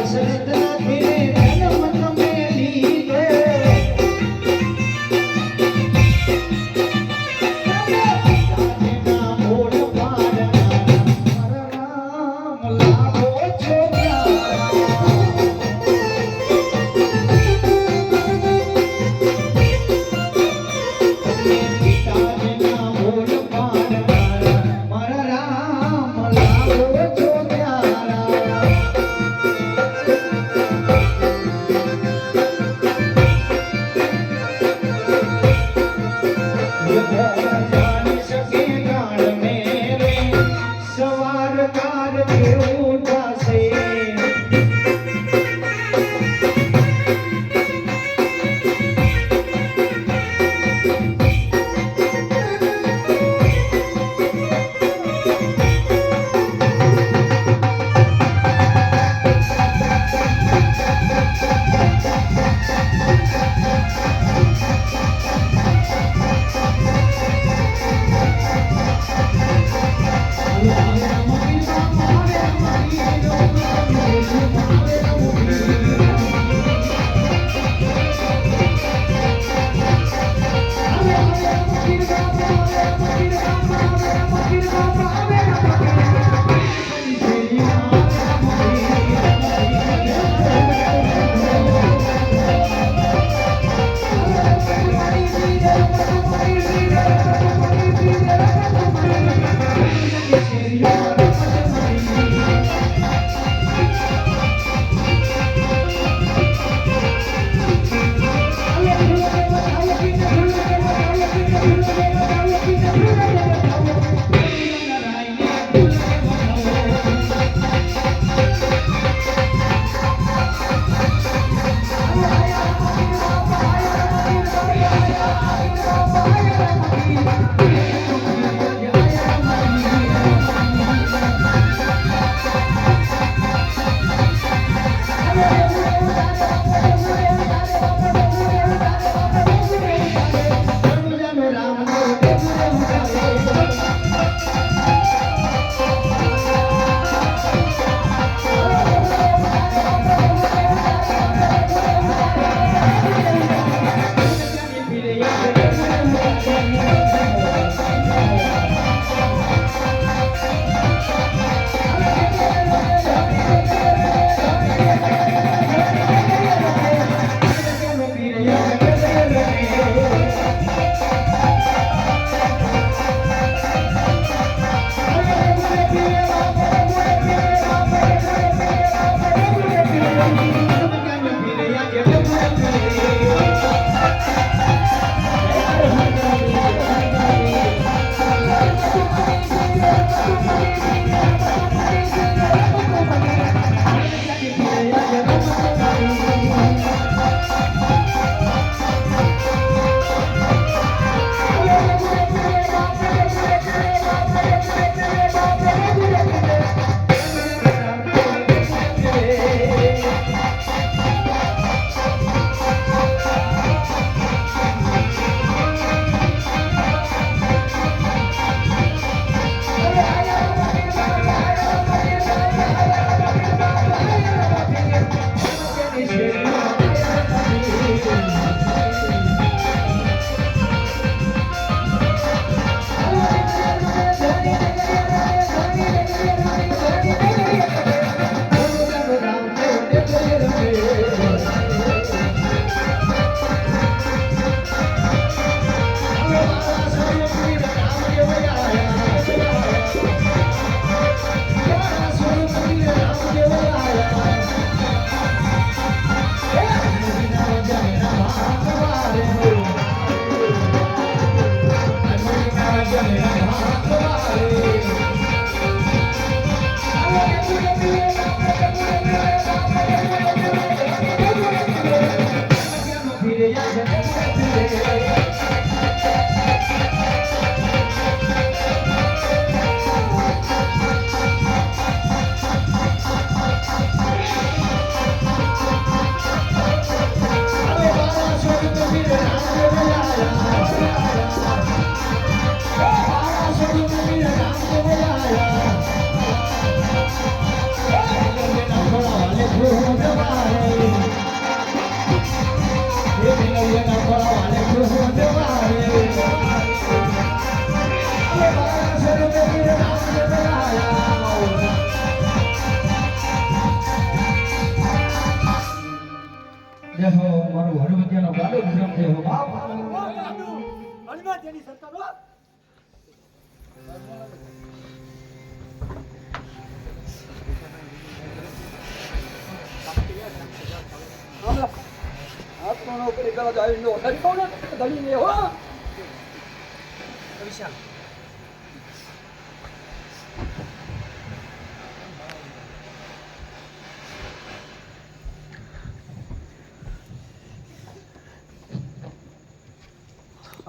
Gracias. હળવદિયાનો ગાડો વિરામ છે હો બાપ હનુમાન જેની સરકાર હો. નોકરી કરવા જાય નો ધણી કોણ ધણી ને હો વિશાલ હમલા એનો પ્રકાર એવો છે કે સમજો હવે મત કરે હમરાવો પડે હો તને બાપ હો અમારા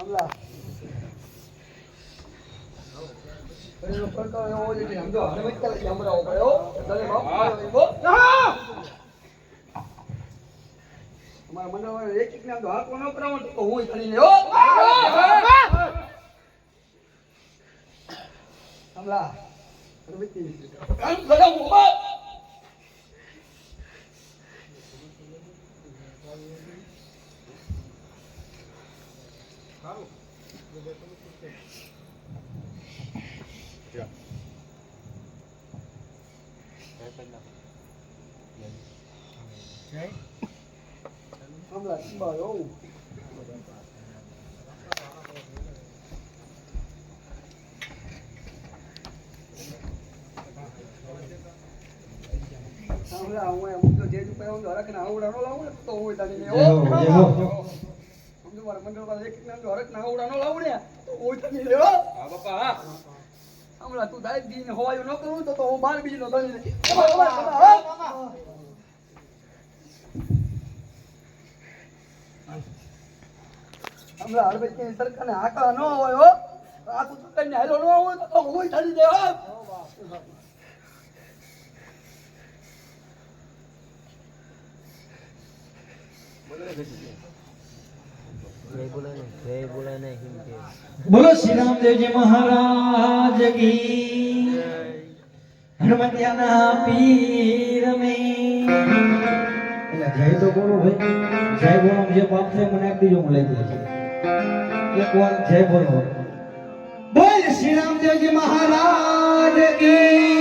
મંડળ એક એક નામ હાથ ન કરાવો તો હું કરી લે હો. હમલા રમિતી કામ હો હમલા સિંબા હો હમલા હું એમ તો જે રૂપિયા હું હરક ના આવડા નો લાવું ને તો હું તને લે જય હો જય હો સમજો મારા મંડળ વાળા એક એક નામ હરક ના આવડા લાવું ને તો હું તને લે હા બાપા હા. હમણાં તું દાઈ દીને હવાયું ન કરું તો હું બાર બીજી નો ધણી હમણાં, હળવે ક્યાંય સરકારને હાકલા ન હોય હો. આ તું સરકારને હાલો ન હોય તો હું ઠરી દે હો. બોલો શ્રી રામદેવજી મહારાજ કી. હનુમત્યાના પીર એટલે જય તો બોલો ભાઈ. જય બોલો, જે પાપ છે મને આપી દીજો હું લઈ છે. એક વાર જય બોલો. બોલ શ્રી રામદેવજી મહારાજ કી.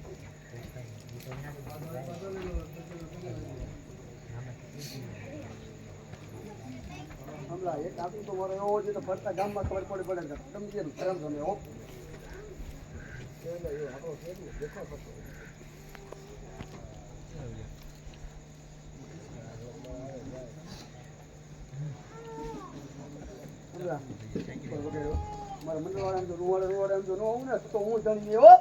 હમણાં એક આટલું તો મારો એવો છે તો ફરતા ગામમાં ખબર પડે ને ધરમ ગમે હો. મારા મંડળવાળા એમ જો રૂવાડે રૂવાડે એમ જો ન હોઉં ને, તો હું જાણી હો.